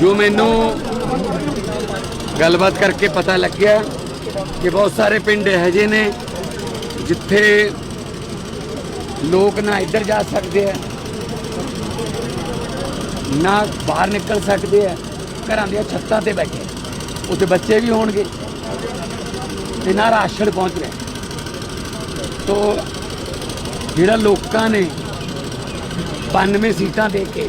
ਜੋ ਮੈਨੂੰ ਗੱਲਬਾਤ ਕਰਕੇ ਪਤਾ ਲੱਗਿਆ ਕਿ ਬਹੁਤ ਸਾਰੇ ਪਿੰਡ ਇਹੋ ਜਿਹੇ ਨੇ ਜਿੱਥੇ ਲੋਕ ਨਾ ਇੱਧਰ ਜਾ ਸਕਦੇ ਆ, ਨਾ ਬਾਹਰ ਨਿਕਲ ਸਕਦੇ ਆ, ਘਰਾਂ ਦੀਆਂ ਛੱਤਾਂ ਤੇ ਬੈਠੇ ਉੱਥੇ ਬੱਚੇ ਵੀ ਹੋਣਗੇ ਤੇ ਨਾ ਰਾਸ਼ਨ ਪਹੁੰਚ ਰਿਹਾ। ਤੋ ਜਿਹੜਾ ਲੋਕਾਂ ਨੇ 92 ਸੀਟਾਂ ਦੇ ਕੇ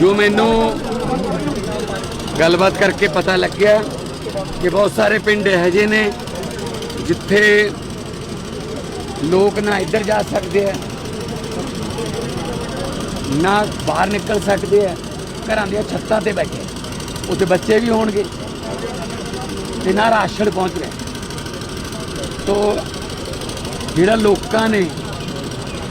ਜੋ ਮੈਨੂੰ ਗੱਲਬਾਤ ਕਰਕੇ ਪਤਾ ਲੱਗਿਆ ਕਿ ਬਹੁਤ ਸਾਰੇ ਪਿੰਡ ਇਹੋ ਜਿਹੇ ਨੇ ਜਿੱਥੇ ਲੋਕ ਨਾ ਇੱਧਰ ਜਾ ਸਕਦੇ ਆ, ਨਾ ਬਾਹਰ ਨਿਕਲ ਸਕਦੇ ਆ, ਘਰਾਂ ਦੀਆਂ ਛੱਤਾਂ ਤੇ ਬੈਠੇ ਉੱਥੇ ਬੱਚੇ ਵੀ ਹੋਣਗੇ ਤੇ ਨਾ ਰਾਸ਼ਨ ਪਹੁੰਚ ਰਿਹਾ। ਤੋ ਜਿਹੜਾ ਲੋਕਾਂ ਨੇ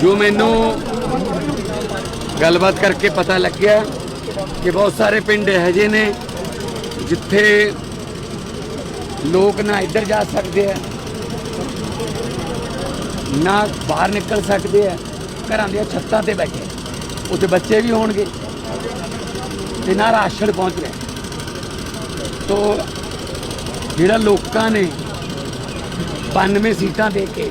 ਜੋ ਮੈਨੂੰ ਗੱਲਬਾਤ ਕਰਕੇ ਪਤਾ ਲੱਗਿਆ ਕਿ ਬਹੁਤ ਸਾਰੇ ਪਿੰਡ ਇਹੋ ਜਿਹੇ ਨੇ ਜਿੱਥੇ ਲੋਕ ਨਾ ਇੱਧਰ ਜਾ ਸਕਦੇ ਆ, ਨਾ ਬਾਹਰ ਨਿਕਲ ਸਕਦੇ ਆ, ਘਰਾਂ ਦੀਆਂ ਛੱਤਾਂ ਤੇ ਬੈਠੇ ਉੱਥੇ ਬੱਚੇ ਵੀ ਹੋਣਗੇ ਤੇ ਨਾ ਰਾਸ਼ਨ ਪਹੁੰਚ ਰਿਹਾ। ਤੋ ਜਿਹੜਾ ਲੋਕਾਂ ਨੇ 92 ਸੀਟਾਂ ਦੇ ਕੇ